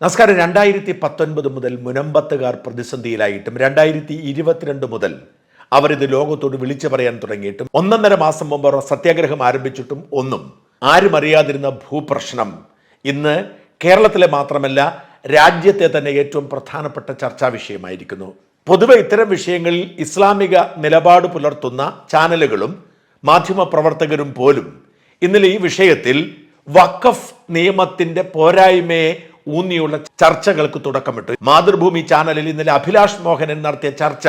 നമസ്കാരം. രണ്ടായിരത്തി പത്തൊൻപത് മുതൽ മുനമ്പത്തുകാർ പ്രതിസന്ധിയിലായിട്ടും രണ്ടായിരത്തി ഇരുപത്തിരണ്ട് മുതൽ അവരിത് ലോകത്തോട് വിളിച്ചു പറയാൻ തുടങ്ങിയിട്ടും ഒന്നൊന്നര മാസം മുമ്പ് അവർ സത്യാഗ്രഹം ആരംഭിച്ചിട്ടും ഒന്നും ആരും അറിയാതിരുന്ന ഭൂപ്രശ്നം ഇന്ന് കേരളത്തിലെ മാത്രമല്ല രാജ്യത്തെ തന്നെ ഏറ്റവും പ്രധാനപ്പെട്ട ചർച്ചാ വിഷയമായിരിക്കുന്നു. പൊതുവെ ഇത്തരം വിഷയങ്ങളിൽ ഇസ്ലാമിക നിലപാട് പുലർത്തുന്ന ചാനലുകളും മാധ്യമപ്രവർത്തകരും പോലും ഇന്നലെ ഈ വിഷയത്തിൽ വഖഫ് നിയമത്തിന്റെ പോരായ്മയെ ഊന്നിയുള്ള ചർച്ചകൾക്ക് തുടക്കമിട്ടു. മാതൃഭൂമി ചാനലിൽ ഇന്നലെ അഭിലാഷ് മോഹനൻ നടത്തിയ ചർച്ച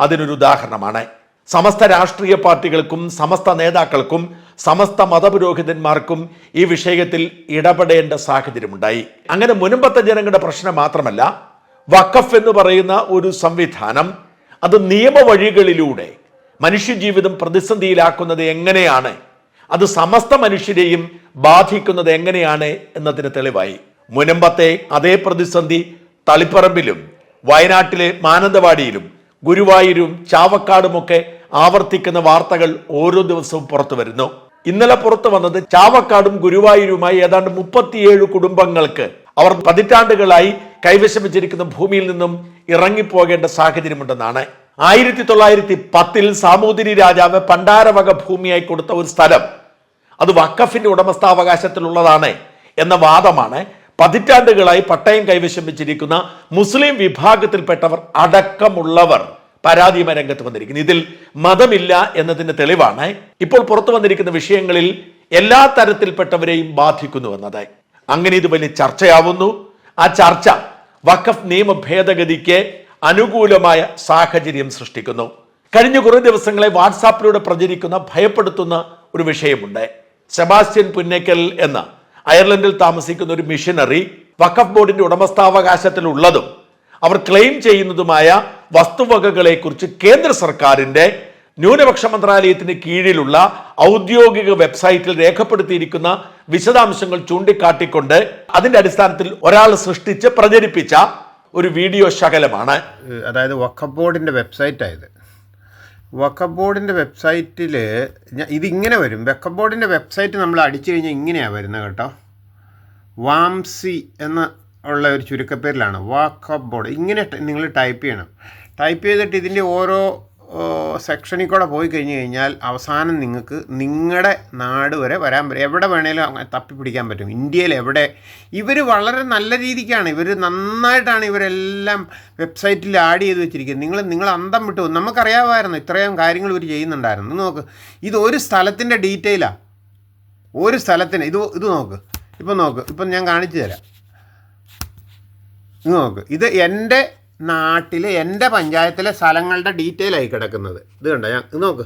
അതിനൊരു ഉദാഹരണമാണ്. സമസ്ത രാഷ്ട്രീയ പാർട്ടികൾക്കും സമസ്ത നേതാക്കൾക്കും സമസ്ത മതപുരോഹിതന്മാർക്കും ഈ വിഷയത്തിൽ ഇടപെടേണ്ട സാഹചര്യമുണ്ടായി. അങ്ങനെ മുൻപത്തെ ജനങ്ങളുടെ പ്രശ്നം മാത്രമല്ല വഖഫ് എന്ന് പറയുന്ന ഒരു സംവിധാനം അത് നിയമവഴികളിലൂടെ മനുഷ്യജീവിതം പ്രതിസന്ധിയിലാക്കുന്നത് എങ്ങനെയാണ് അത് സമസ്ത മനുഷ്യരെയും ബാധിക്കുന്നത് എങ്ങനെയാണ് എന്നതിന് തെളിവായി. മുനമ്പത്തെ അതേ പ്രതിസന്ധി തളിപ്പറമ്പിലും വയനാട്ടിലെ മാനന്തവാടിയിലും ഗുരുവായൂരും ചാവക്കാടുമൊക്കെ ആവർത്തിക്കുന്ന വാർത്തകൾ ഓരോ ദിവസവും പുറത്തു വരുന്നു. ഇന്നലെ പുറത്തു വന്നത് ചാവക്കാടും ഗുരുവായൂരുമായി ഏതാണ്ട് മുപ്പത്തിയേഴ് കുടുംബങ്ങൾക്ക് അവർ പതിറ്റാണ്ടുകളായി കൈവശം വെച്ചിരിക്കുന്ന ഭൂമിയിൽ നിന്നും ഇറങ്ങിപ്പോകേണ്ട സാഹചര്യമുണ്ടെന്നാണ്. ആയിരത്തി തൊള്ളായിരത്തി പത്തിൽ സാമൂതിരി രാജാവ് പണ്ടാരവക ഭൂമിയായി കൊടുത്ത ഒരു സ്ഥലം. അത് വക്കഫിന്റെ ഉടമസ്ഥാവകാശത്തിലുള്ളതാണ് എന്ന വാദമാണ് പതിറ്റാണ്ടുകളായി പട്ടയം കൈവശം വെച്ചിരിക്കുന്ന മുസ്ലിം വിഭാഗത്തിൽപ്പെട്ടവർ അടക്കമുള്ളവർ പരാതിയുമായി രംഗത്ത് വന്നിരിക്കുന്നു. ഇതിൽ മതമില്ല എന്നതിന്റെ തെളിവാണ്. ഇപ്പോൾ പുറത്തു വന്നിരിക്കുന്ന വിഷയങ്ങളിൽ എല്ലാ തരത്തിൽപ്പെട്ടവരെയും ബാധിക്കുന്നു എന്നത് അങ്ങനെ ഇത് വലിയ ചർച്ചയാവുന്നു. ആ ചർച്ച വഖഫ് നിയമ ഭേദഗതിക്ക് അനുകൂലമായ സാഹചര്യം സൃഷ്ടിക്കുന്നു. കഴിഞ്ഞ കുറേ ദിവസങ്ങളെ വാട്സാപ്പിലൂടെ പ്രചരിക്കുന്ന ഭയപ്പെടുത്തുന്ന ഒരു വിഷയമുണ്ട്. സെബാസ്റ്റ്യൻ പുന്നേക്കൽ എന്ന അയർലൻഡിൽ താമസിക്കുന്ന ഒരു മിഷനറി വഖഫ് ബോർഡിന്റെ ഉടമസ്ഥാവകാശത്തിലുള്ളതും അവർ ക്ലെയിം ചെയ്യുന്നതുമായ വസ്തുവകകളെ കുറിച്ച് കേന്ദ്ര സർക്കാരിന്റെ ന്യൂനപക്ഷ മന്ത്രാലയത്തിന് കീഴിലുള്ള ഔദ്യോഗിക വെബ്സൈറ്റിൽ രേഖപ്പെടുത്തിയിരിക്കുന്ന വിശദാംശങ്ങൾ ചൂണ്ടിക്കാട്ടിക്കൊണ്ട് അതിന്റെ അടിസ്ഥാനത്തിൽ ഒരാൾ സൃഷ്ടിച്ച് പ്രചരിപ്പിച്ച ഒരു വീഡിയോ ശകലമാണ്. അതായത് വഖഫ് ബോർഡിന്റെ വെബ്സൈറ്റ് വെബ്സൈറ്റായത്. വഖഫ് ബോർഡിന്റെ വെബ്സൈറ്റിൽ ഇതിങ്ങനെ വരും. വഖഫ് ബോർഡിന്റെ വെബ്സൈറ്റ് നമ്മൾ അടിച്ചു കഴിഞ്ഞാൽ ഇങ്ങനെയാണ് വരുന്നത് കേട്ടോ. വാംസി എന്ന ഉള്ള ഒരു ചുരുക്കപ്പേരിലാണ്. വാക്കബോർഡ് ബോർഡ്. ഇങ്ങനെ നിങ്ങൾ ടൈപ്പ് ചെയ്യണം. ടൈപ്പ് ചെയ്തിട്ട് ഇതിന്റെ ഓരോ സെക്ഷനിൽ കൂടെ പോയി കഴിഞ്ഞ് കഴിഞ്ഞാൽ അവസാനം നിങ്ങൾക്ക് നിങ്ങളുടെ നാട് വരെ വരാൻ പറ്റും. എവിടെ വേണേലും തപ്പി പിടിക്കാൻ പറ്റും. ഇന്ത്യയിൽ എവിടെ? ഇവർ വളരെ നല്ല രീതിക്കാണ്. ഇവർ നന്നായിട്ടാണ് ഇവരെല്ലാം വെബ്സൈറ്റിൽ ആഡ് ചെയ്ത് വെച്ചിരിക്കുന്നത്. നിങ്ങൾ നിങ്ങൾ അന്തം വിട്ടു. നമുക്കറിയാമായിരുന്നു ഇത്രയും കാര്യങ്ങൾ ഇവർ ചെയ്യുന്നുണ്ടായിരുന്നു. നോക്ക്. ഇത് ഒരു സ്ഥലത്തിന്റെ ഡീറ്റെയിലാണ് ഒരു സ്ഥലത്തിന് ഇത് ഇത് നോക്ക്. ഇപ്പം നോക്ക്. ഇപ്പം ഞാൻ കാണിച്ചു തരാം. ഇത് നോക്ക്. ഇത് എന്റെ നാട്ടിലെ എന്റെ പഞ്ചായത്തിലെ സ്ഥലങ്ങളുടെ ഡീറ്റെയിൽ ആയി കിടക്കുന്നത്. ഇത് കണ്ട? ഞാൻ നോക്ക്.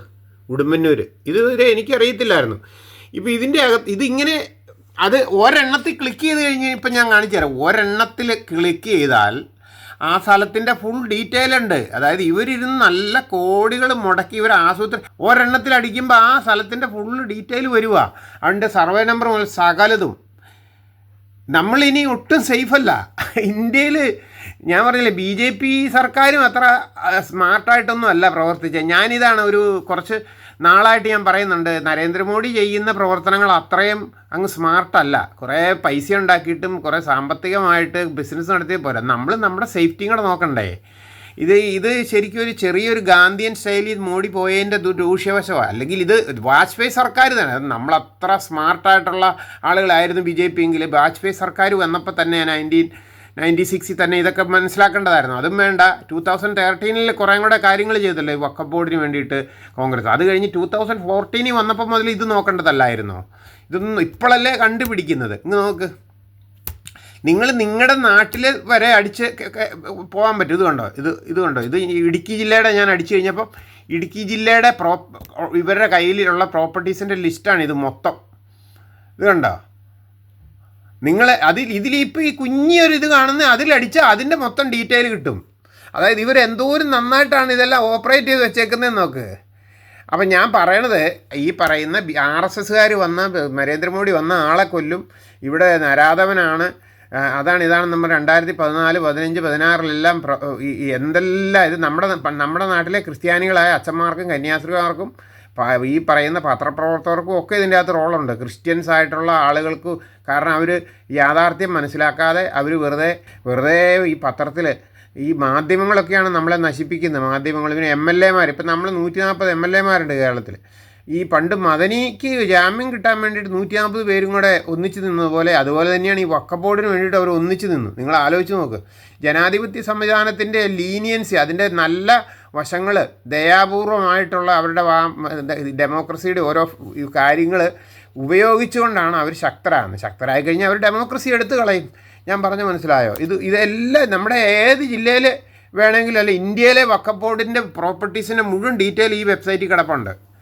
ഉടുമ്പന്നൂർ ഇത് വരെ എനിക്കറിയത്തില്ലായിരുന്നു. ഇപ്പോൾ ഇതിന്റെ അകത്ത് ഇതിങ്ങനെ അത് ഒരെണ്ണത്തിൽ ക്ലിക്ക് ചെയ്ത് കഴിഞ്ഞ് ഇപ്പം ഞാൻ കാണിച്ചു തരാം. ഒരെണ്ണത്തിൽ ക്ലിക്ക് ചെയ്താൽ ആ സ്ഥലത്തിന്റെ ഫുൾ ഡീറ്റെയിൽ ഉണ്ട്. അതായത് ഇവരിരുന്ന് നല്ല കോടികൾ മുടക്കി ഇവർ ആസൂത്രണം ഒരെണ്ണത്തിൽ അടിക്കുമ്പോൾ ആ സ്ഥലത്തിന്റെ ഫുൾ ഡീറ്റെയിൽ വരുക അതിന്റെ സർവേ നമ്പർ മുതൽ സകലതും. നമ്മളിനി ഒട്ടും സേഫല്ല ഇന്ത്യയിൽ ഞാൻ പറഞ്ഞില്ലേ ബി ജെ പി സർക്കാരും അത്ര സ്മാർട്ടായിട്ടൊന്നും അല്ല പ്രവർത്തിച്ചത് ഞാനിതാണ് ഒരു കുറച്ച് നാളായിട്ട് ഞാൻ പറയുന്നുണ്ട് നരേന്ദ്രമോദി ചെയ്യുന്ന പ്രവർത്തനങ്ങൾ അത്രയും അങ്ങ് സ്മാർട്ടല്ല. കുറേ പൈസ ഉണ്ടാക്കിയിട്ടും കുറേ സാമ്പത്തികമായിട്ട് ബിസിനസ് നടത്തിയ പോരാ. നമ്മൾ നമ്മുടെ സേഫ്റ്റിയും കൂടെ നോക്കണ്ടേ. ഇത് ഇത് ശരിക്കും ഒരു ചെറിയൊരു ഗാന്ധിയൻ സ്റ്റൈലിൽ മോഡി പോയതിന്റെ ദൂഷ്യവശമാണ് അല്ലെങ്കിൽ ഇത് വാജ്പേയി സർക്കാർ തന്നെ. നമ്മളത്ര സ്മാർട്ടായിട്ടുള്ള ആളുകളായിരുന്നു ബി ജെ പി എങ്കിൽ. വാജ്പേയി സർക്കാർ വന്നപ്പോൾ തന്നെ നയന്റീൻ നയന്റി സിക്സിൽ തന്നെ ഇതൊക്കെ മനസ്സിലാക്കേണ്ടതായിരുന്നു. അതും വേണ്ട. ടൂ തൗസൻഡ് തേർട്ടീനിൽ കുറേ കൂടെ കാര്യങ്ങൾ ചെയ്തല്ലോ ഈ വക്കഫ് ബോർഡിന് വേണ്ടിയിട്ട് കോൺഗ്രസ്. അത് കഴിഞ്ഞ് ടൂ തൗസൻഡ് ഫോർട്ടീനിൽ വന്നപ്പോൾ മുതൽ ഇത് നോക്കേണ്ടതല്ലായിരുന്നോ. ഇതൊന്നും ഇപ്പോഴല്ലേ കണ്ടുപിടിക്കുന്നത്? ഇങ്ങ് നോക്ക്. നിങ്ങൾ നിങ്ങളുടെ നാട്ടിൽ വരെ അടിച്ച് പോകാൻ പറ്റും. ഇത് കണ്ടോ? ഇത് ഇത് കണ്ടോ? ഇത് ഇടുക്കി ജില്ലയുടെ ഞാൻ അടിച്ചു കഴിഞ്ഞപ്പം ഇടുക്കി ജില്ലയുടെ പ്രോ ഇവരുടെ കയ്യിലുള്ള പ്രോപ്പർട്ടീസിന്റെ ലിസ്റ്റാണ് ഇത് മൊത്തം. ഇത് കണ്ടോ? നിങ്ങൾ അതിൽ ഇതിലിപ്പോൾ ഈ കുഞ്ഞിയൊരു ഇത് കാണുന്ന അതിലടിച്ചാൽ അതിന്റെ മൊത്തം ഡീറ്റെയിൽ കിട്ടും. അതായത് ഇവർ എന്തോരം നന്നായിട്ടാണ് ഇതെല്ലാം ഓപ്പറേറ്റ് ചെയ്ത് വെച്ചേക്കുന്നതെന്ന് നോക്ക്. അപ്പം ഞാൻ പറയണത് ഈ പറയുന്ന ആർ എസ് എസ്സുകാർ വന്ന നരേന്ദ്രമോദി വന്ന ആളെ കൊല്ലും. ഇവിടെ നരാധവനാണ്. അതാണ് ഇതാണ് നമ്മൾ രണ്ടായിരത്തി പതിനാല് പതിനഞ്ച് പതിനാറിലെല്ലാം എന്തെല്ലാം ഇത് നമ്മുടെ നമ്മുടെ നാട്ടിലെ ക്രിസ്ത്യാനികളായ അച്ഛന്മാർക്കും കന്യാസ്ത്രീമാർക്കും ഈ പറയുന്ന പത്രപ്രവർത്തകർക്കും ഒക്കെ ഇതിന്റെ അകത്ത് റോളുണ്ട്. ക്രിസ്ത്യൻസ് ആയിട്ടുള്ള ആളുകൾക്ക് കാരണം അവർ യാഥാർത്ഥ്യം മനസ്സിലാക്കാതെ അവർ വെറുതെ വെറുതെ ഈ പത്രത്തിൽ ഈ മാധ്യമങ്ങളൊക്കെയാണ് നമ്മളെ നശിപ്പിക്കുന്നത്. മാധ്യമങ്ങൾ പിന്നെ എം എൽ എമാർ ഇപ്പം നമ്മൾ നൂറ്റി നാൽപ്പത് എം എൽ എമാരുണ്ട് കേരളത്തിൽ ഈ പണ്ട് മദനിക്ക് ജാമ്യം കിട്ടാൻ വേണ്ടിയിട്ട് നൂറ്റി നാൽപ്പത് പേരും കൂടെ ഒന്നിച്ച് നിന്നതുപോലെ അതുപോലെ തന്നെയാണ് ഈ വക്ക വേണ്ടിയിട്ട് അവർ ഒന്നിച്ചു നിന്നു. നിങ്ങൾ ആലോചിച്ച് നോക്ക്. ജനാധിപത്യ സംവിധാനത്തിന്റെ ലീനിയൻസി അതിന്റെ നല്ല വശങ്ങൾ ദയാപൂർവമായിട്ടുള്ള അവരുടെ ഡെമോക്രസിയുടെ ഓരോ കാര്യങ്ങൾ ഉപയോഗിച്ചുകൊണ്ടാണ് അവർ ശക്തരാകുന്നത്. ശക്തരായി കഴിഞ്ഞാൽ അവർ ഡെമോക്രസി എടുത്തു കളയും. ഞാൻ പറഞ്ഞു മനസ്സിലായോ? ഇത് ഇതെല്ലാം നമ്മുടെ ഏത് ജില്ലയിൽ വേണമെങ്കിലും അല്ല ഇന്ത്യയിലെ വക്കബോർഡിന്റെ പ്രോപ്പർട്ടീസിന്റെ മുഴുവൻ ഡീറ്റെയിൽ ഈ വെബ്സൈറ്റിൽ കിടപ്പുണ്ട്.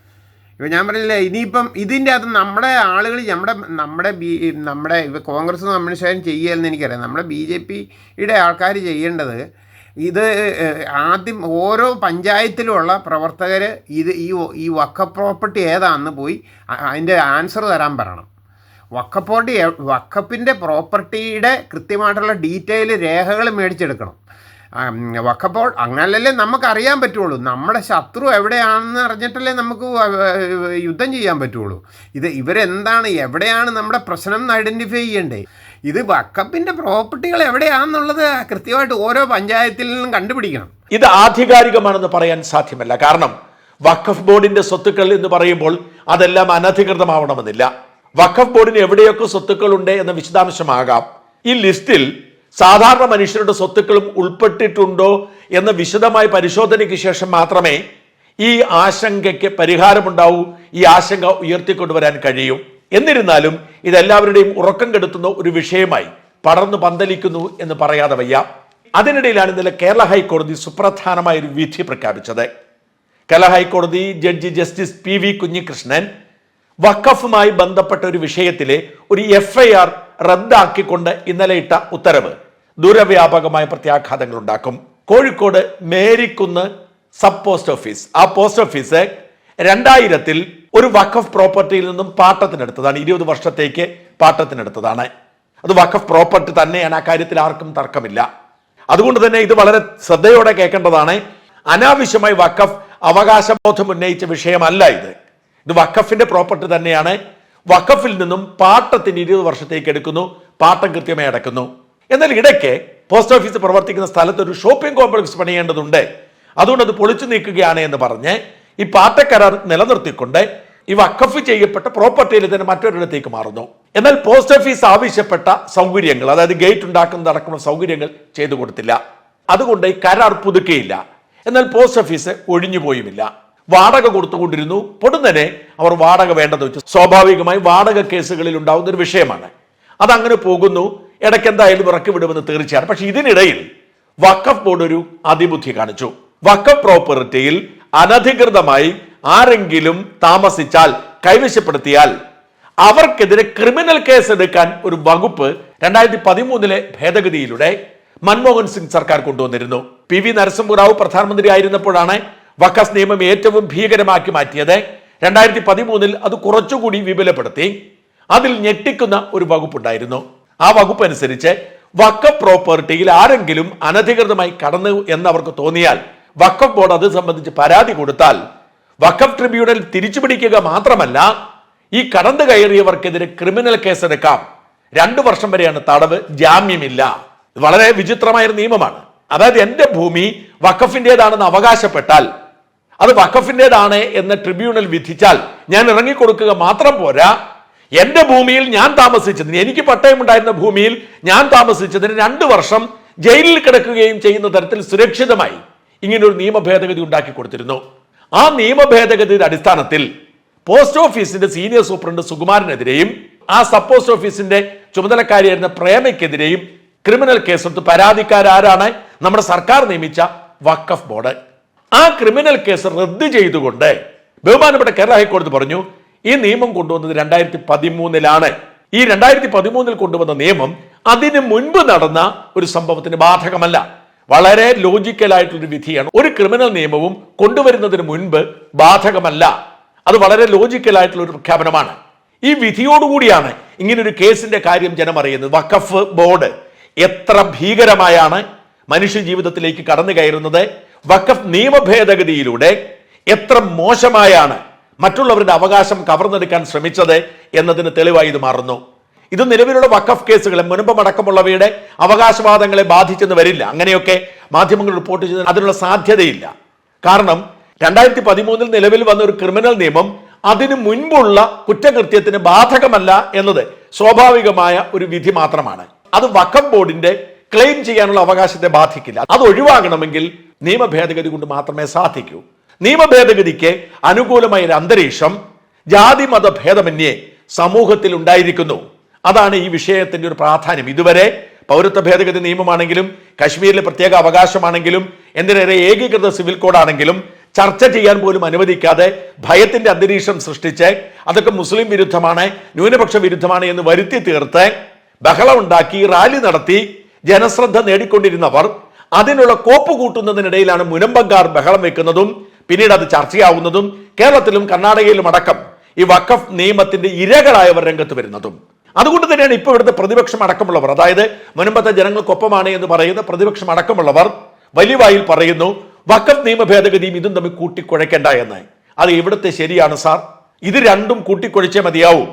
ഇപ്പം ഞാൻ പറഞ്ഞില്ലേ ഇനിയിപ്പം ഇതിന്റെ അകത്ത് നമ്മുടെ ആളുകൾ നമ്മുടെ നമ്മുടെ ബി നമ്മുടെ ഇപ്പോൾ കോൺഗ്രസ് കമ്മ്യൂണിസ്റ്റുകാരും ചെയ്യുകയെന്ന് എനിക്കറിയാം. നമ്മുടെ ബി ജെ പിയുടെ ആൾക്കാർ ചെയ്യേണ്ടത് ഇത് ആദ്യം ഓരോ പഞ്ചായത്തിലുമുള്ള പ്രവർത്തകർ ഇത് ഈ ഈ വക്ക പ്രോപ്പർട്ടി ഏതാണെന്ന് പോയി അതിന്റെ ആൻസർ തരാൻ പറയണം. വക്കപ്പോട്ടി വക്കപ്പിന്റെ പ്രോപ്പർട്ടിയുടെ കൃത്യമായിട്ടുള്ള ഡീറ്റെയിൽ രേഖകൾ മേടിച്ചെടുക്കണം. വക്കപ്പോൾ അങ്ങനല്ലേ നമുക്ക് അറിയാൻ പറ്റുള്ളൂ. നമ്മുടെ ശത്രു എവിടെയാണെന്ന് അറിഞ്ഞിട്ടല്ലേ നമുക്ക് യുദ്ധം ചെയ്യാൻ പറ്റുള്ളൂ. ഇത് ഇവരെന്താണ്? എവിടെയാണ് നമ്മുടെ പ്രശ്നം എന്ന് ഐഡന്റിഫൈ ചെയ്യേണ്ടേ? ഇത് വക്കപ്പിന്റെ പ്രോപ്പർട്ടികൾ എവിടെയാണെന്നുള്ളത് കൃത്യമായിട്ട് ഓരോ പഞ്ചായത്തിൽ നിന്നും കണ്ടുപിടിക്കണം. ഇത് ആധികാരികമാണെന്ന് പറയാൻ സാധ്യമല്ല. കാരണം വഖഫ് ബോർഡിന്റെ സ്വത്തുക്കൾ എന്ന് പറയുമ്പോൾ അതെല്ലാം അനധികൃതമാവണമെന്നില്ല. വഖഫ് ബോർഡിന് എവിടെയൊക്കെ സ്വത്തുക്കൾ ഉണ്ട് എന്ന വിശദാംശമാകാം. ഈ ലിസ്റ്റിൽ സാധാരണ മനുഷ്യരുടെ സ്വത്തുക്കളും ഉൾപ്പെട്ടിട്ടുണ്ടോ എന്ന വിശദമായ പരിശോധനയ്ക്ക് ശേഷം മാത്രമേ ഈ ആശങ്കയ്ക്ക് പരിഹാരമുണ്ടാവൂ ഈ ആശങ്ക ഉയർത്തിക്കൊണ്ടുവരാൻ കഴിയും. എന്നിരുന്നാലും ഇതെല്ലാവരുടെയും ഉറക്കം കെടുത്തുന്ന ഒരു വിഷയമായി പടർന്നു പന്തലിക്കുന്നു എന്ന് പറയാതെ വയ്യ. അതിനിടയിലാണ് ഇന്നലെ കേരള ഹൈക്കോടതി സുപ്രധാനമായ ഒരു വിധി പ്രഖ്യാപിച്ചത്. കേരള ഹൈക്കോടതി judge justice P V Kunhikrishnan വഖഫുമായി ബന്ധപ്പെട്ട ഒരു വിഷയത്തിലെ ഒരു എഫ് ഐ ആർ റദ്ദാക്കിക്കൊണ്ട് ഇന്നലെ ഇട്ട ഉത്തരവ് ദൂരവ്യാപകമായ പ്രത്യാഘാതങ്ങൾ ഉണ്ടാക്കും Kozhikode Merikkunnu sub post office. ആ പോസ്റ്റ് ഓഫീസ് രണ്ടായിരത്തിൽ ഒരു വഖഫ് പ്രോപ്പർട്ടിയിൽ നിന്നും പാട്ടത്തിനെടുത്തതാണ്. ഇരുപത് വർഷത്തേക്ക് പാട്ടത്തിനെടുത്തതാണ്. അത് വഖഫ് പ്രോപ്പർട്ടി തന്നെയാണ്. ആ കാര്യത്തിൽ ആർക്കും തർക്കമില്ല. അതുകൊണ്ട് തന്നെ ഇത് വളരെ ശ്രദ്ധയോടെ കേൾക്കേണ്ടതാണ്. അനാവശ്യമായി വഖഫ് അവകാശബോധം ഉന്നയിച്ച വിഷയമല്ല ഇത്. ഇത് വഖഫിന്റെ പ്രോപ്പർട്ടി തന്നെയാണ്. വഖഫിൽ നിന്നും പാട്ടത്തിന് ഇരുപത് വർഷത്തേക്ക് എടുക്കുന്നു പാട്ടം കൃത്യമായി അടക്കുന്നു. എന്നാൽ ഇടയ്ക്ക് പോസ്റ്റ് ഓഫീസ് പ്രവർത്തിക്കുന്ന സ്ഥലത്ത് ഒരു ഷോപ്പിംഗ് കോംപ്ലക്സ് പണിയേണ്ടതുണ്ട്. അതുകൊണ്ട് അത് പൊളിച്ചു നീക്കുകയാണ് എന്ന് പറഞ്ഞ് ഈ പാട്ടക്കരാർ നിലനിർത്തിക്കൊണ്ട് ഈ വഖഫ് ചെയ്യപ്പെട്ട പ്രോപ്പർട്ടിയിൽ തന്നെ മറ്റൊരിടത്തേക്ക് മാറുന്നു. എന്നാൽ പോസ്റ്റ് ഓഫീസ് ആവശ്യപ്പെട്ട സൗകര്യങ്ങൾ അതായത് ഗേറ്റ് ഉണ്ടാക്കുന്നതടക്കമുള്ള സൗകര്യങ്ങൾ ചെയ്തു കൊടുത്തില്ല. അതുകൊണ്ട് ഈ കരാർ പുതുക്കിയില്ല. എന്നാൽ പോസ്റ്റ് ഓഫീസ് ഒഴിഞ്ഞുപോയുമില്ല. വാടക കൊടുത്തുകൊണ്ടിരുന്നു. പൊടുന്നനെ അവർ വാടക വേണ്ടെന്ന് വെച്ചു. സ്വാഭാവികമായി വാടക കേസുകളിൽ ഉണ്ടാകുന്ന ഒരു വിഷയമാണ്. അതങ്ങനെ പോകുന്നു. ഇടയ്ക്ക് എന്തായാലും ഇറക്കി വിടുമെന്ന് തീർച്ചയാണ്. പക്ഷെ ഇതിനിടയിൽ വക്കഫ് ബോർഡ് ഒരു അതിബുദ്ധി കാണിച്ചു. വക്കഫ് പ്രോപ്പർട്ടിയിൽ അനധികൃതമായി ആരെങ്കിലും താമസിച്ചാൽ കൈവശപ്പെടുത്തിയാൽ അവർക്കെതിരെ ക്രിമിനൽ കേസ് എടുക്കാൻ ഒരു വകുപ്പ് രണ്ടായിരത്തി പതിമൂന്നിലെ ഭേദഗതിയിലൂടെ മൻമോഹൻ സിംഗ് സർക്കാർ കൊണ്ടുവന്നിരുന്നു. പി വി നരസിംഹറാവു പ്രധാനമന്ത്രി ആയിരുന്നപ്പോഴാണ് വഖഫ് നിയമം ഏറ്റവും ഭീകരമാക്കി മാറ്റിയത് രണ്ടായിരത്തി പതിമൂന്നിൽ അത് കുറച്ചുകൂടി വിപുലപ്പെടുത്തി. അതിൽ ഞെട്ടിക്കുന്ന ഒരു വകുപ്പുണ്ടായിരുന്നു. ആ വകുപ്പ് അനുസരിച്ച് വക്ക പ്രോപ്പർട്ടിയിൽ ആരെങ്കിലും അനധികൃതമായി കടന്നു എന്നവർക്ക് തോന്നിയാൽ വക്കഫ് ബോർഡ് അത് സംബന്ധിച്ച് പരാതി കൊടുത്താൽ വക്കഫ് ട്രിബ്യൂണൽ തിരിച്ചുപിടിക്കുക മാത്രമല്ല ഈ കടന്നു കയറിയവർക്കെതിരെ ക്രിമിനൽ കേസെടുക്കാം. രണ്ടു വർഷം വരെയാണ് തടവ് ജാമ്യമില്ല. വളരെ വിചിത്രമായ നിയമമാണ്. അതായത് എന്റെ ഭൂമി വഖഫിന്റെതാണെന്ന് അവകാശപ്പെട്ടാൽ അത് വഖഫിന്റെതാണ് എന്ന് ട്രിബ്യൂണൽ വിധിച്ചാൽ ഞാൻ ഇറങ്ങിക്കൊടുക്കുക മാത്രം പോരാ. എന്റെ ഭൂമിയിൽ ഞാൻ താമസിച്ചതിന് എനിക്ക് പട്ടയമുണ്ടായിരുന്ന ഭൂമിയിൽ ഞാൻ താമസിച്ചതിന് രണ്ട് വർഷം ജയിലിൽ കിടക്കുകയും ചെയ്യുന്ന തരത്തിൽ സുരക്ഷിതമായി ഇങ്ങനെ ഒരു നിയമ ഭേദഗതി ഉണ്ടാക്കി കൊടുത്തിരുന്നു. ആ നിയമ ഭേദഗതിയുടെ അടിസ്ഥാനത്തിൽ പോസ്റ്റ് ഓഫീസിന്റെ സീനിയർ സൂപ്രണ്ട് സുകുമാരനെതിരെയും ആ സബ് പോസ്റ്റ് ഓഫീസിന്റെ ചുമതലക്കാരിയായിരുന്ന പ്രേമയ്ക്കെതിരെയും ക്രിമിനൽ കേസെടുത്ത് പരാതിക്കാരാരാണ് നമ്മുടെ സർക്കാർ നിയമിച്ച വഖഫ് ബോർഡ് ആ ക്രിമിനൽ കേസ് റദ്ദ് ചെയ്തുകൊണ്ട് ബഹുമാനപ്പെട്ട കേരള ഹൈക്കോടതി പറഞ്ഞു ഈ നിയമം കൊണ്ടുവന്നത് രണ്ടായിരത്തി പതിമൂന്നിലാണ് ഈ രണ്ടായിരത്തി പതിമൂന്നിൽ കൊണ്ടുവന്ന നിയമം അതിന് മുൻപ് നടന്ന ഒരു സംഭവത്തിന് ബാധകമല്ല. വളരെ ലോജിക്കലായിട്ടുള്ളൊരു വിധിയാണ്. ഒരു ക്രിമിനൽ നിയമവും കൊണ്ടുവരുന്നതിന് മുൻപ് ബാധകമല്ല. അത് വളരെ ലോജിക്കലായിട്ടുള്ള ഒരു പ്രഖ്യാപനമാണ്. ഈ വിധിയോടുകൂടിയാണ് ഇങ്ങനൊരു കേസിന്റെ കാര്യം ജനം അറിയുന്നത്. വഖഫ് ബോർഡ് എത്ര ഭീകരമായാണ് മനുഷ്യ ജീവിതത്തിലേക്ക് കടന്നു കയറുന്നത്? വഖഫ് നിയമ ഭേദഗതിയിലൂടെ എത്ര മോശമായാണ് മറ്റുള്ളവരുടെ അവകാശം കവർന്നെടുക്കാൻ ശ്രമിച്ചത് എന്നതിന് തെളിവായി ഇത് മാറുന്നു. ഇത് നിലവിലുള്ള വഖഫ് കേസുകളെ മുൻപടക്കമുള്ളവയുടെ അവകാശവാദങ്ങളെ ബാധിച്ചെന്ന് വരില്ല. അങ്ങനെയൊക്കെ മാധ്യമങ്ങൾ റിപ്പോർട്ട് ചെയ്ത് അതിനുള്ള സാധ്യതയില്ല. കാരണം രണ്ടായിരത്തി പതിമൂന്നിൽ നിലവിൽ വന്ന ഒരു ക്രിമിനൽ നിയമം അതിനു മുൻപുള്ള കുറ്റകൃത്യത്തിന് ബാധകമല്ല എന്നത് സ്വാഭാവികമായ ഒരു വിധി മാത്രമാണ്. അത് വഖഫ് ബോർഡിന്റെ ക്ലെയിം ചെയ്യാനുള്ള അവകാശത്തെ ബാധിക്കില്ല. അത് ഒഴിവാകണമെങ്കിൽ നിയമ ഭേദഗതി കൊണ്ട് മാത്രമേ സാധിക്കൂ. നിയമ ഭേദഗതിക്ക് അനുകൂലമായ ഒരു അന്തരീക്ഷം ജാതി മത ഭേദമന്യേ സമൂഹത്തിൽ ഉണ്ടായിരിക്കുന്നു. അതാണ് ഈ വിഷയത്തിന്റെ ഒരു പ്രാധാന്യം. ഇതുവരെ പൗരത്വ ഭേദഗതി നിയമമാണെങ്കിലും കശ്മീരിലെ പ്രത്യേക അവകാശമാണെങ്കിലും എന്തിനേറെ ഏകീകൃത സിവിൽ കോഡാണെങ്കിലും ചർച്ച ചെയ്യാൻ പോലും അനുവദിക്കാതെ ഭയത്തിന്റെ അന്തരീക്ഷം സൃഷ്ടിച്ച് അതൊക്കെ മുസ്ലിം വിരുദ്ധമാണ് ന്യൂനപക്ഷ വിരുദ്ധമാണ് എന്ന് വരുത്തി തീർത്ത് ബഹളം ഉണ്ടാക്കി റാലി നടത്തി ജനശ്രദ്ധ നേടിക്കൊണ്ടിരുന്നവർ അതിനുള്ള കോപ്പ് കൂട്ടുന്നതിനിടയിലാണ് മുനമ്പങ്കാർ ബഹളം വെക്കുന്നതും പിന്നീട് അത് ചർച്ചയാവുന്നതും കേരളത്തിലും കർണാടകയിലും അടക്കം ഈ വഖഫ് നിയമത്തിന്റെ ഇരകളായവർ രംഗത്ത് വരുന്നതും. അതുകൊണ്ട് തന്നെയാണ് ഇപ്പോൾ ഇവിടുത്തെ പ്രതിപക്ഷം അടക്കമുള്ളവർ അതായത് മുനമ്പത്തെ ജനങ്ങൾക്കൊപ്പമാണ് എന്ന് പറയുന്ന പ്രതിപക്ഷം അടക്കമുള്ളവർ വലിയ വായിൽ പറയുന്നു വഖഫ് നിയമ ഭേദഗതിയും ഇതും തമ്മിൽ കൂട്ടിക്കുഴയ്ക്കേണ്ട എന്ന്. അത് ഇവിടുത്തെ ശരിയാണ് സാർ? ഇത് രണ്ടും കൂട്ടിക്കൊഴിച്ചേ മതിയാവും.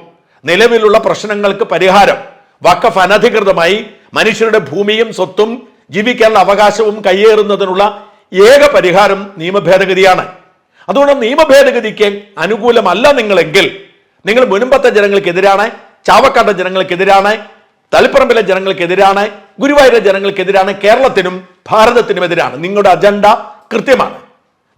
നിലവിലുള്ള പ്രശ്നങ്ങൾക്ക് പരിഹാരം വഖഫ് അനധികൃതമായി മനുഷ്യരുടെ ഭൂമിയും സ്വത്തും ജീവിക്കാനുള്ള അവകാശവും കയ്യേറുന്നതിനുള്ള ഏക പരിഹാരം നിയമഭേദഗതിയാണ്. അതുകൊണ്ട് നിയമഭേദഗതിക്ക് അനുകൂലമല്ല നിങ്ങളെങ്കിൽ നിങ്ങൾ മുൻപത്തെ ജനങ്ങൾക്കെതിരാണ് ചാവക്കാട്ടെ ജനങ്ങൾക്കെതിരാണ് തളിപ്പറമ്പിലെ ജനങ്ങൾക്കെതിരാണ് ഗുരുവായൂരിലെ ജനങ്ങൾക്കെതിരാണ് കേരളത്തിനും ഭാരതത്തിനുമെതിരാണ് നിങ്ങളുടെ അജണ്ട കൃത്യമാണ്.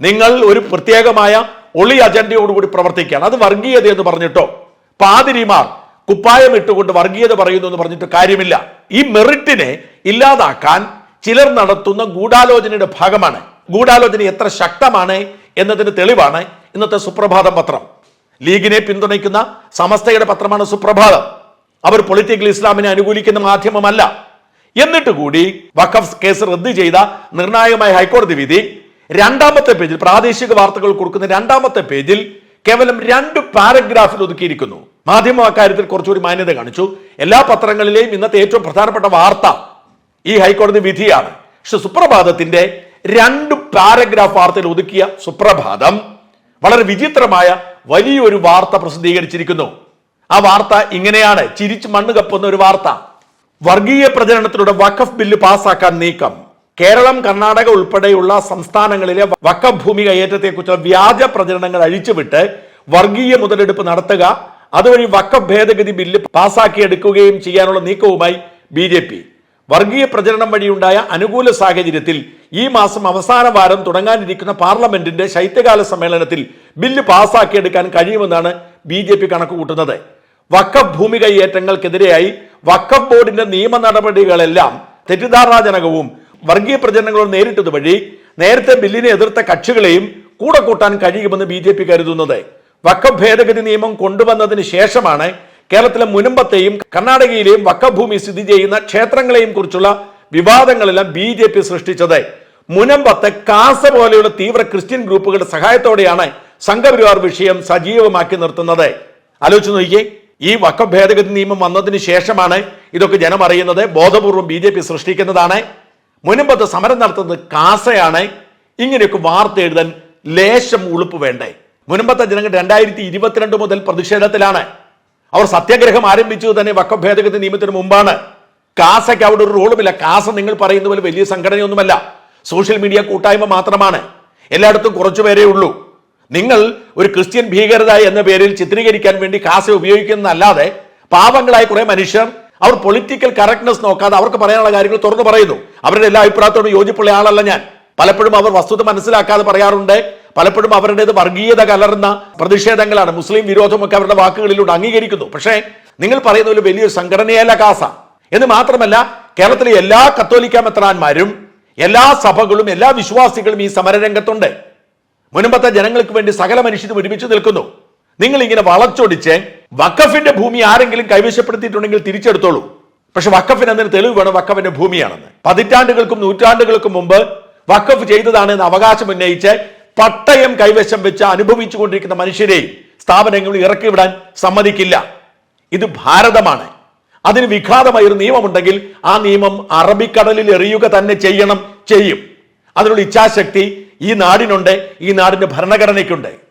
നിങ്ങൾ ഒരു പ്രത്യേകമായ ഒളി അജണ്ടയോടുകൂടി പ്രവർത്തിക്കുകയാണ്. അത് വർഗീയത എന്ന് പറഞ്ഞിട്ടോ? പാതിരിമാർ കുപ്പായം ഇട്ടുകൊണ്ട് വർഗീയത പറയുന്നു എന്ന് പറഞ്ഞിട്ട് കാര്യമില്ല. ഈ മെറിറ്റിനെ ഇല്ലാതാക്കാൻ ചിലർ നടത്തുന്ന ഗൂഢാലോചനയുടെ ഭാഗമാണ്. ഗൂഢാലോചന എത്ര ശക്തമാണ് എന്നതിന് തെളിവാണ് ഇന്നത്തെ സുപ്രഭാതം പത്രം. ലീഗിനെ പിന്തുണയ്ക്കുന്ന സമസ്തയുടെ പത്രമാണ് സുപ്രഭാതം. അവർ പൊളിറ്റിക്കൽ ഇസ്ലാമിനെ അനുകൂലിക്കുന്ന മാധ്യമമല്ല. എന്നിട്ട് കൂടി വഖഫ് കേസ് റദ്ദ് ചെയ്ത നിർണായകമായ ഹൈക്കോടതി വിധി രണ്ടാമത്തെ പേജിൽ പ്രാദേശിക വാർത്തകൾ കൊടുക്കുന്ന രണ്ടാമത്തെ പേജിൽ കേവലം രണ്ട് പാരഗ്രാഫിൽ ഒതുക്കിയിരിക്കുന്നു. മാധ്യമ അക്കാര്യത്തിൽ കുറച്ചുകൂടി മാന്യത കാണിച്ചു. എല്ലാ പത്രങ്ങളിലെയും ഇന്നത്തെ ഏറ്റവും പ്രധാനപ്പെട്ട വാർത്ത ഈ ഹൈക്കോടതി വിധിയാണ്. പക്ഷെ സുപ്രഭാതത്തിന്റെ രണ്ട് പാരഗ്രാഫ് വാർത്തയിൽ ഒതുക്കിയ സുപ്രഭാതം വളരെ വിചിത്രമായ വലിയൊരു വാർത്ത പ്രസിദ്ധീകരിച്ചിരിക്കുന്നു. ആ വാർത്ത ഇങ്ങനെയാണ്. ചിരിച്ചു മണ്ണ് കപ്പുന്ന ഒരു വാർത്ത. വർഗീയ പ്രചരണത്തിലൂടെ വഖഫ് ബില്ല് പാസാക്കാൻ നീക്കം. കേരളം കർണാടക ഉൾപ്പെടെയുള്ള സംസ്ഥാനങ്ങളിലെ വഖഫ് ഭൂമി കയ്യേറ്റത്തെക്കുറിച്ചുള്ള വ്യാജ പ്രചരണങ്ങൾ അഴിച്ചുവിട്ട് വർഗീയ മുതലെടുപ്പ് നടത്തുക അതുവഴി വഖഫ് ഭേദഗതി ബില്ല് പാസാക്കിയെടുക്കുകയും ചെയ്യാനുള്ള നീക്കവുമായി ബി വർഗീയ പ്രചരണം വഴിയുണ്ടായ അനുകൂല സാഹചര്യത്തിൽ ഈ മാസം അവസാന വാരം തുടങ്ങാനിരിക്കുന്ന പാർലമെന്റിന്റെ ശൈത്യകാല സമ്മേളനത്തിൽ ബില്ല് പാസാക്കിയെടുക്കാൻ കഴിയുമെന്നാണ് ബി ജെ പി കണക്കുകൂട്ടുന്നത് വക്കഫ് ഭൂമി കൈയേറ്റങ്ങൾക്കെതിരെയായി വക്കഫ് ബോർഡിന്റെ നിയമ നടപടികളെല്ലാം തെറ്റിദ്ധാരണാജനകവും വർഗീയ പ്രചരണങ്ങളും നേരിട്ടത് വഴി നേരത്തെ ബില്ലിനെ എതിർത്ത കക്ഷികളെയും കൂടെ കൂട്ടാൻ കഴിയുമെന്ന് ബി കരുതുന്നത്. വക്കഫ് ഭേദഗതി നിയമം കൊണ്ടുവന്നതിന് ശേഷമാണ് കേരളത്തിലെ മുനമ്പത്തെയും കർണാടകയിലെയും വക്കഭൂമി സ്ഥിതി ചെയ്യുന്ന ക്ഷേത്രങ്ങളെയും കുറിച്ചുള്ള വിവാദങ്ങളെല്ലാം ബി ജെ പി സൃഷ്ടിച്ചത്. മുനമ്പത്തെ കാസ പോലെയുള്ള തീവ്ര ക്രിസ്ത്യൻ ഗ്രൂപ്പുകളുടെ സഹായത്തോടെയാണ് സംഘപരിവാർ വിഷയം സജീവമാക്കി നിർത്തുന്നത്. ആലോചിച്ച് നോക്കിയേ ഈ വക്ക ഭേദഗതി നിയമം വന്നതിന് ശേഷമാണ് ഇതൊക്കെ ജനം അറിയുന്നത് ബോധപൂർവം ബി ജെ പി സൃഷ്ടിക്കുന്നതാണ്. മുനമ്പത്ത് സമരം നടത്തുന്നത് കാസയാണ്. ഇങ്ങനെയൊക്കെ വാർത്ത എഴുതാൻ ലേശം ഉളുപ്പ് വേണ്ടേ? മുനമ്പത്തെ ജനങ്ങൾ രണ്ടായിരത്തി ഇരുപത്തിരണ്ട് മുതൽ പ്രതിഷേധത്തിലാണ്. അവർ സത്യാഗ്രഹം ആരംഭിച്ചത് തന്നെ വക്ക ഭേദഗതി നിയമത്തിന് മുമ്പാണ്. കാസയ്ക്ക് അവിടെ ഒരു റോളുമില്ല. കാസ നിങ്ങൾ പറയുന്ന പോലെ വലിയ സംഘടനയൊന്നുമല്ല. സോഷ്യൽ മീഡിയ കൂട്ടായ്മ മാത്രമാണ്. എല്ലായിടത്തും കുറച്ചു പേരേ ഉള്ളൂ. നിങ്ങൾ ഒരു ക്രിസ്ത്യൻ ഭീകരത എന്ന പേരിൽ ചിത്രീകരിക്കാൻ വേണ്ടി കാസ ഉപയോഗിക്കുന്നതല്ലാതെ പാവങ്ങളായ കുറെ മനുഷ്യർ അവർ പൊളിറ്റിക്കൽ കറക്റ്റ്നെസ് നോക്കാതെ അവർക്ക് പറയാനുള്ള കാര്യങ്ങൾ തുറന്നു പറയുന്നു. അവരുടെ എല്ലാ അഭിപ്രായത്തോടും യോജിപ്പുള്ള ആളല്ല ഞാൻ. പലപ്പോഴും അവർ വസ്തുത മനസ്സിലാക്കാതെ പറയാറുണ്ട്. പലപ്പോഴും അവരുടേത് വർഗീയത കലർന്ന പ്രതിഷേധങ്ങളാണ്. മുസ്ലിം വിരോധമൊക്കെ അവരുടെ വാക്കുകളിലൂടെ അംഗീകരിക്കുന്നു. പക്ഷേ നിങ്ങൾ പറയുന്ന ഒരു വലിയൊരു സംഘടനയല്ല കാസ. എന്ന് മാത്രമല്ല കേരളത്തിലെ എല്ലാ കത്തോലിക്ക മെത്രാന്മാരും എല്ലാ സഭകളും എല്ലാ വിശ്വാസികളും ഈ സമരരംഗത്തുണ്ട്. മുൻപത്തെ ജനങ്ങൾക്ക് വേണ്ടി സകല മനുഷ്യരും ഒരുമിച്ച് നിൽക്കുന്നു. നിങ്ങൾ ഇങ്ങനെ വളച്ചൊടിച്ച് വക്കഫിന്റെ ഭൂമി ആരെങ്കിലും കൈവശപ്പെടുത്തിയിട്ടുണ്ടെങ്കിൽ തിരിച്ചെടുത്തോളൂ. പക്ഷെ വക്കഫിന് അതിന് തെളിവ് വേണം? വക്കഫിന്റെ ഭൂമിയാണെന്ന്. പതിറ്റാണ്ടുകൾക്കും നൂറ്റാണ്ടുകൾക്കും മുമ്പ് വക്കഫ് ചെയ്തതാണ് എന്ന് അവകാശം ഉന്നയിച്ച് പട്ടയം കൈവശം വെച്ച് അനുഭവിച്ചുകൊണ്ടിരിക്കുന്ന മനുഷ്യരെയും സ്ഥാപനങ്ങളും ഇറക്കി വിടാൻ സമ്മതിക്കില്ല. ഇത് ഭാരതമാണ്. അതിന് വിഘാതമായ ഒരു നിയമമുണ്ടെങ്കിൽ ആ നിയമം അറബിക്കടലിൽ എറിയുക തന്നെ ചെയ്യണം ചെയ്യും. അതിനുള്ള ഇച്ഛാശക്തി ഈ നാടിനുണ്ട് ഈ നാടിന്റെ ഭരണഘടനയ്ക്കുണ്ട്.